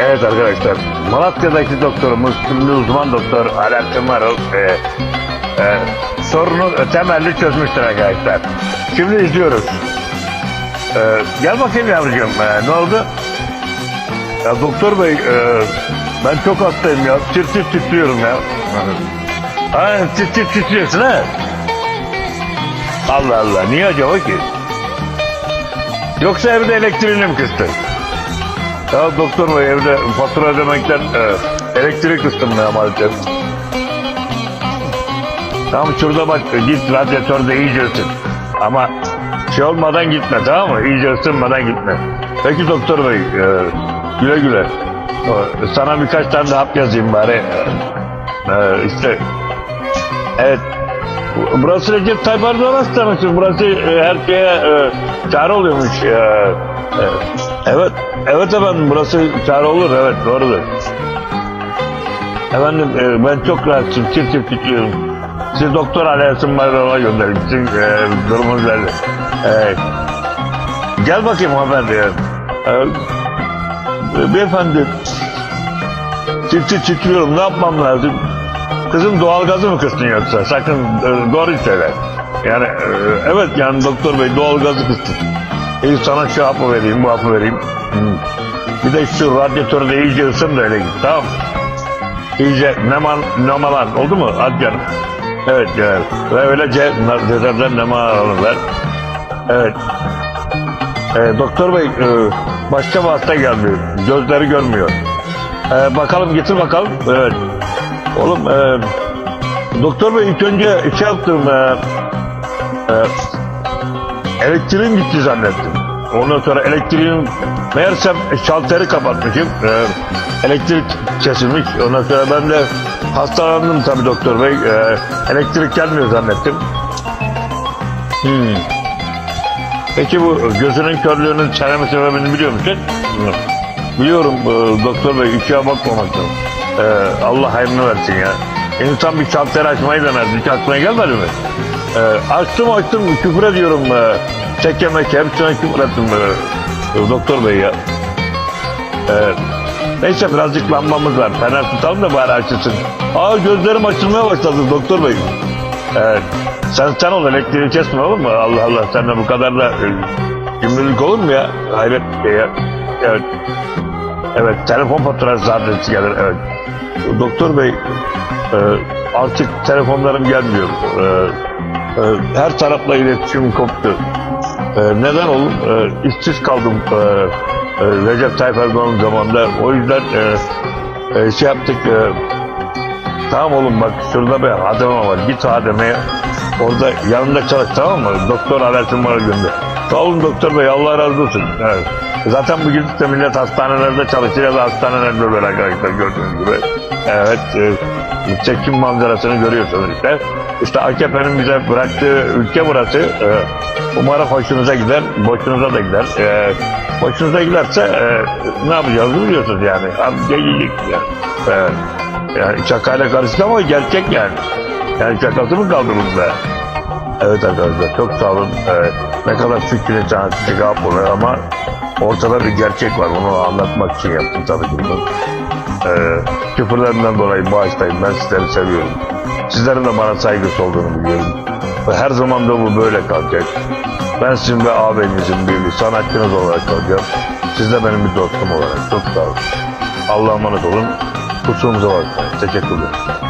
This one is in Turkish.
Evet arkadaşlar, Malatya'daki doktorumuz, şimdi uzman doktor Alaaddin Marul e, e, sorunu temelli çözmüştür arkadaşlar. Şimdi izliyoruz. E, gel bakayım yavrucuğum, e, ne oldu? Ya doktor bey, e, ben çok hastayım ya, tir tir titriyorum ya. Ha, tir tir titriyorsun ha? Allah Allah, niye acaba ki? Yoksa evde elektriğini mi kıstın? Ya doktor bey evde fatura ödemekten e, elektrik kıstım ya. Tamam şurada bak git radyatörde iyice ısın. Ama şey olmadan gitme tamam mı? İyice ısınmadan gitme. Peki doktor bey e, güle güle. Sana birkaç tane de hap yazayım bari. E, işte evet Burası Recep Tayyip Erdoğan hastanesi. Burası e, her şeye e, çare oluyormuş. E, e, evet, evet efendim burası çare olur. Evet doğrudur. Efendim e, ben çok rahatsızım. Çift çift titriyorum. Siz doktor Ersin Bayram'a gönderin. Sizin e, durumunuz belli. E, gel bakayım hanımefendi. E, e, beyefendi çift çift titriyorum. Ne yapmam lazım? Kızım doğalgazı mı kıstın yoksa? Sakın e, doğruyu söyle. Yani e, evet yani doktor bey doğalgazı kıstın. İyi sana şu hapı vereyim, bu hapı vereyim. Hmm. Bir de şu radyatörü de iyice ısın da öyle git tamam? İyice neman, nemalan oldu mu? Hadi canım. Evet yani. Ve öylece rezervden nema alırlar. Evet. E, doktor bey e, başka bir hasta geldi. Gözleri görmüyor. E, bakalım getir bakalım. Evet. Oğlum e, doktor bey ilk önce şey yaptım e, e, elektriğim gitti zannettim. Ondan sonra elektriğim meğersem şalteri kapatmışım. E, elektrik kesilmiş. Ondan sonra ben de hastalandım tabii doktor bey. E, elektrik gelmiyor zannettim. Hmm. Peki bu gözünün körlüğünün çeleme sebebini biliyor musun? Biliyorum e, doktor bey ışığa bakmamak lazım. Ee, Allah hayrını versin ya. İnsan bir şalter açmayı dener. Hiç aklına gelmedi mi? Ee, açtım açtım küfür ediyorum. E, çeke meke hepsine küfür ettim. E, doktor bey ya. Ee, neyse birazcık lambamız var. Fener tutalım da bari açılsın. Aa gözlerim açılmaya başladı doktor bey. Evet. Sen sen ol elektriği kesme olur mu? Allah Allah sen de bu kadar da e, cimrilik olur mu ya? Hayret bir şey ya. Evet. Evet telefon faturası adresi gelir evet. Doktor bey e, artık telefonlarım gelmiyor. E, e, her tarafla iletişim koptu. E, neden oğlum? E, kaldım e, e, Recep Tayyip Erdoğan'ın zamanında. O yüzden e, e, şey yaptık. E, tamam oğlum bak şurada bir hademe var. Git hademeye. Orada yanında çalış tamam mı? Doktor alertim var gönder. Sağ olun doktor bey Allah razı olsun. Evet. Zaten bu gidip millet hastanelerde çalışır ya da hastanelerde böyle arkadaşlar gördüğünüz gibi. Evet, e, çekim manzarasını görüyorsunuz işte. İşte AKP'nin bize bıraktığı ülke burası. E, umarım hoşunuza gider, boşunuza da gider. E, boşunuza giderse e, ne yapacağız biliyorsunuz yani. Abi gelecek yani. Yani şakayla karıştı ama gerçek yani. Yani şakası mı kaldı bunda? Evet arkadaşlar çok sağ olun. Ee, ne kadar fikrini sanatçı oluyor ama ortada bir gerçek var. Bunu anlatmak için yaptım tabii ki bunu. Ee, küfürlerimden dolayı bağışlayın. Ben sizleri seviyorum. Sizlerin de bana saygısı olduğunu biliyorum. Ve her zaman da bu böyle kalacak. Ben sizin ve ağabeyinizin bir sanatçınız olarak kalacağım. Siz de benim bir dostum olarak. Çok sağ olun. Allah'a emanet olun. Kusurumuza bakmayın. Teşekkürler.